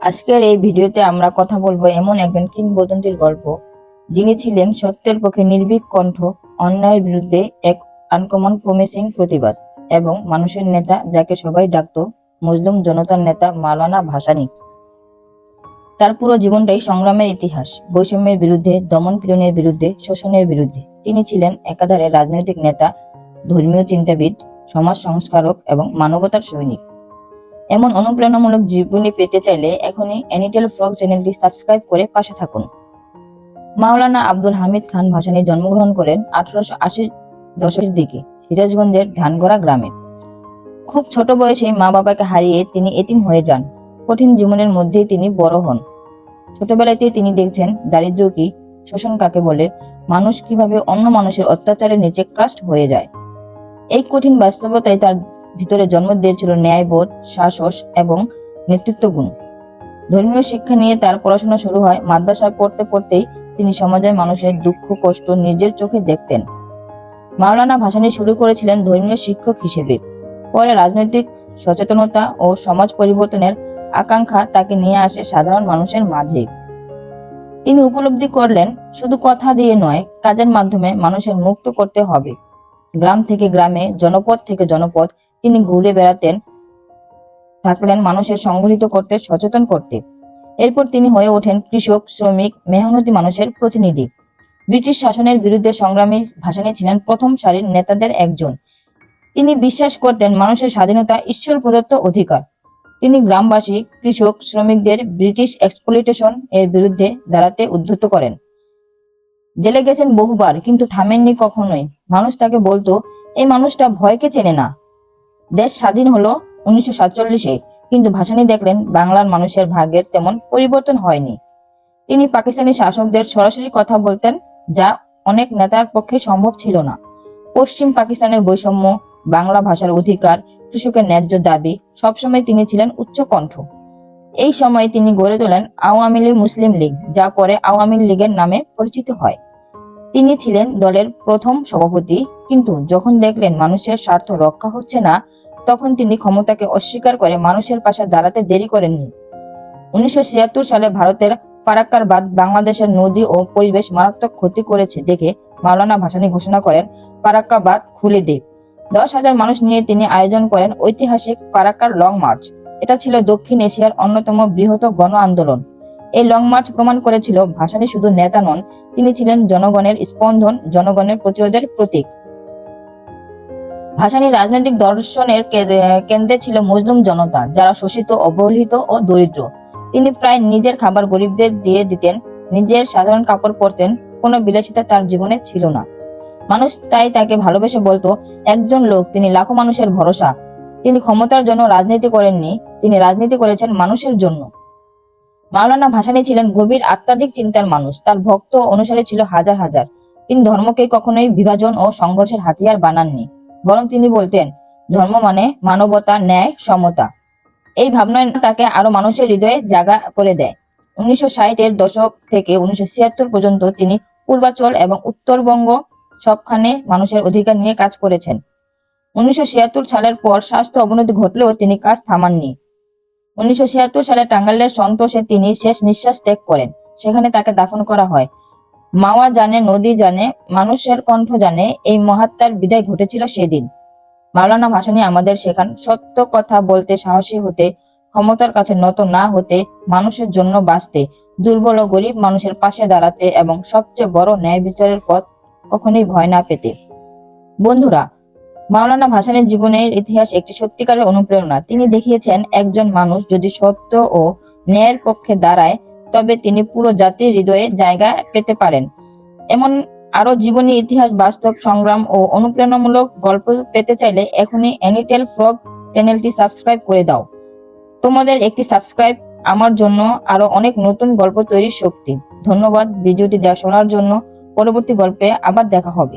আজকের এই ভিডিওতে আমরা কথা বলব এমন একজন কিংবদন্তির গল্প, যিনি ছিলেন সত্যের পক্ষে নির্ভীক কণ্ঠ, অন্যায়ের বিরুদ্ধে এক আনকমন প্রমিসিং প্রতিবাদ এবং মানুষের নেতা যাকে সবাই ডাকতো মুসলিম জনতার নেতা মালানা ভাসানী। তার পুরো জীবনটাই সংগ্রামের ইতিহাস, বৈষম্যের বিরুদ্ধে, দমন পীড়নের বিরুদ্ধে, শোষণের বিরুদ্ধে। তিনি ছিলেন একাধারে রাজনৈতিক নেতা, ধর্মীয় চিন্তাবিদ, সমাজ সংস্কারক এবং মানবতার সৈনিক। এমন অনুপ্রেরণামূলক জীবনী পেতে চাইলে এখনই অ্যানিটেল ফ্রগ চ্যানেলটি সাবস্ক্রাইব করে পাশে থাকুন। মাওলানা আব্দুল হামিদ খান ভাসানী জন্মগ্রহণ করেন আঠারোশো আশি দশকের দিকে, সিরাজগঞ্জের ধানগড়া গ্রামে। খুব ছোট বয়সে মা বাবাকে হারিয়ে তিনি এতিম হয়ে যান। কঠিন জীবনের মধ্যেই তিনি বড় হন। ছোটবেলাতে তিনি দেখছেন দারিদ্র কি, শোষণ কাকে বলে, মানুষ কীভাবে অন্য মানুষের অত্যাচারের নিচে ক্রাস্ট হয়ে যায়। এই কঠিন বাস্তবতায় তার ভিতরে জন্ম দিয়েছিল ন্যায়বোধ সাহস এবং নেতৃত্ব গুণ ধর্মীয় শিক্ষা নিয়ে তার পড়াশোনা শুরু হয় মাদ্রাসায়। পড়তে পড়তেই তিনি সমাজের মানুষের দুঃখ, কষ্ট নিজের চোখে দেখতেন। মাওলানা ভাসানী শুরু করেছিলেন ধর্মীয় শিক্ষক হিসেবে। পরে রাজনৈতিক সচেতনতা ও সমাজ পরিবর্তনের আকাঙ্ক্ষা তাকে নিয়ে আসে সাধারণ মানুষের মাঝে। তিনি উপলব্ধি করলেন, শুধু কথা দিয়ে নয়, কাজের মাধ্যমে মানুষের মুক্ত করতে হবে। গ্রাম থেকে গ্রামে, জনপদ থেকে জনপদ তিনি ঘুরে বেড়াতেন, থাকলেন মানুষের সংগঠিত করতে সচেতন করতে। এরপর তিনি হয়ে ওঠেন কৃষক, শ্রমিক, মেহনতি মানুষের প্রতিনিধি। ব্রিটিশ শাসনের বিরুদ্ধে সংগ্রামী ভাসানী ছিলেন প্রথম সারির নেতাদের একজন। তিনি বিশ্বাস করতেন মানুষের স্বাধীনতা ঈশ্বর প্রদত্ত অধিকার। তিনি গ্রামবাসী, কৃষক, শ্রমিকদের ব্রিটিশ এক্সপ্লুটেশন এর বিরুদ্ধে দাঁড়াতে উদ্ধত করেন। জেলে গেছেন বহুবার, কিন্তু থামেননি কখনোই। মানুষ তাকে বলতো, এই মানুষটা ভয়কে চেনে না। দেশ স্বাধীন হলো উনিশশো সাতচল্লিশে, কিন্তু ভাসানী দেখলেন বাংলার মানুষের ভাগ্যের তেমন পরিবর্তন হয়নি। তিনি পাকিস্তানি শাসকদের সরাসরি কথা বলতেন, যা অনেক নেতার পক্ষে সম্ভব ছিল না। পশ্চিম পাকিস্তানের বৈষম্য, বাংলা ভাষার অধিকার, কৃষকের ন্যায্য দাবি, সবসময় তিনি ছিলেন উচ্চ কণ্ঠ এই সময় তিনি গড়ে তোলেন আওয়ামী লীগ মুসলিম লীগ, যা পরে আওয়ামী লীগের নামে পরিচিত হয়। তিনি ছিলেন দলের প্রথম সভাপতি। কিন্তু যখন দেখলেন মানুষের স্বার্থ রক্ষা হচ্ছে না, তখন তিনি ক্ষমতাকে অস্বীকার করে মানুষের পাশে দাঁড়াতে দেরি করেননি। উনিশশো ছিয়াত্তর সালে ভারতের ফারাক্কার বাদ বাংলাদেশের নদী ও পরিবেশ মারাত্মক ক্ষতি করেছে দেখে মাওলানা ভাসানী ঘোষণা করেন ফারাক্কা বাদ খুলে দে। দশ হাজার মানুষ নিয়ে তিনি আয়োজন করেন ঐতিহাসিক ফারাক্কার লং মার্চ। এটা ছিল দক্ষিণ এশিয়ার অন্যতম বৃহৎ গণ আন্দোলন। এই লং মার্চ প্রমাণ করেছিল, ভাসানী শুধু নেতা নন, তিনি ছিলেন জনগণের স্পন্দন, জনগণের প্রতিরোধের প্রতীক। ভাসানী রাজনৈতিক দর্শনের কেন্দ্রে ছিল মুসলিম জনতা, যারা শোষিত, অবহেলিত ও দরিদ্র। তিনি প্রায় নিজের খাবার গরিবদের দিয়ে দিতেন, নিজের সাধারণ কাপড় পরতেন, কোনো বিলাসিতা তার জীবনে ছিল না। মানুষ তাই তাকে ভালোবেসে বলতো, একজন লোক, তিনি লাখো মানুষের ভরসা। তিনি ক্ষমতার জন্য রাজনীতি করেননি, তিনি রাজনীতি করেছেন মানুষের জন্য। মাওলানা ভাসানী ছিলেন গভীর আত্মাধিক চিন্তার মানুষ। তার ভক্ত অনুসারী ছিল হাজার হাজার। তিনি ধর্মকে কখনোই বিভাজন ও সংঘর্ষের হাতিয়ার বানাননি। বরং তিনি বলতেন, ধর্ম মানে মানবতা, ন্যায়, সমতা। এই ভাবনায় তাকে আরও মানুষের হৃদয়ে জাগা করে দেয়। উনিশশো ষাটের দশক থেকে উনিশশো ছিয়াত্তর পর্যন্ত তিনি পূর্বাচল এবং উত্তরবঙ্গ সবখানে মানুষের অধিকার নিয়ে কাজ করেছেন। উনিশশো ছিয়াত্তর সালের পর স্বাস্থ্য অবনতি ঘটলেও তিনি কাজ থামাননি। উনিশশো ছিয়াত্তর সালে টাঙ্গাইলের সন্তোষে তিনি শেষ নিঃশ্বাস ত্যাগ করেন। সেখানে তাকে দাফন করা হয়। মাওয়া জানে, নদী জানে, মানুষের কণ্ঠ জানে, এই মহাত্মার বিদায় ঘটেছিল সেদিন। মাওলানা ভাসানী আমাদের শেখান, সত্য কথা বলতে সাহসী হতে, ক্ষমতার কাছে নত না হতে, মানুষের জন্য বাঁচতে, দুর্বল ও গরিব মানুষের পাশে দাঁড়াতে এবং সবচেয়ে বড় ন্যায় বিচারের পথ কখনোই ভয় না পেতে। বন্ধুরা মাওলানা ভাসানীর জীবনের ইতিহাস একটি সত্যিকারের অনুপ্রেরণা। তিনি দেখিয়েছেন, একজন মানুষ যদি সত্য ও ন্যায়ের পক্ষে দাঁড়ায়, তবে তিনি পুরো জাতির হৃদয়ে জায়গা পেতে পারেন। এমন আরও জীবনী, ইতিহাস, বাস্তব সংগ্রাম ও অনুপ্রেরণামূলক গল্প পেতে চাইলে এখনই অ্যানিটেল ফ্রগ চ্যানেলটি সাবস্ক্রাইব করে দাও। তোমাদের একটি সাবস্ক্রাইব আমার জন্য আরও অনেক নতুন গল্প তৈরির শক্তি। ধন্যবাদ, ভিডিওটি শোনার জন্য। পরবর্তী গল্পে আবার দেখা হবে।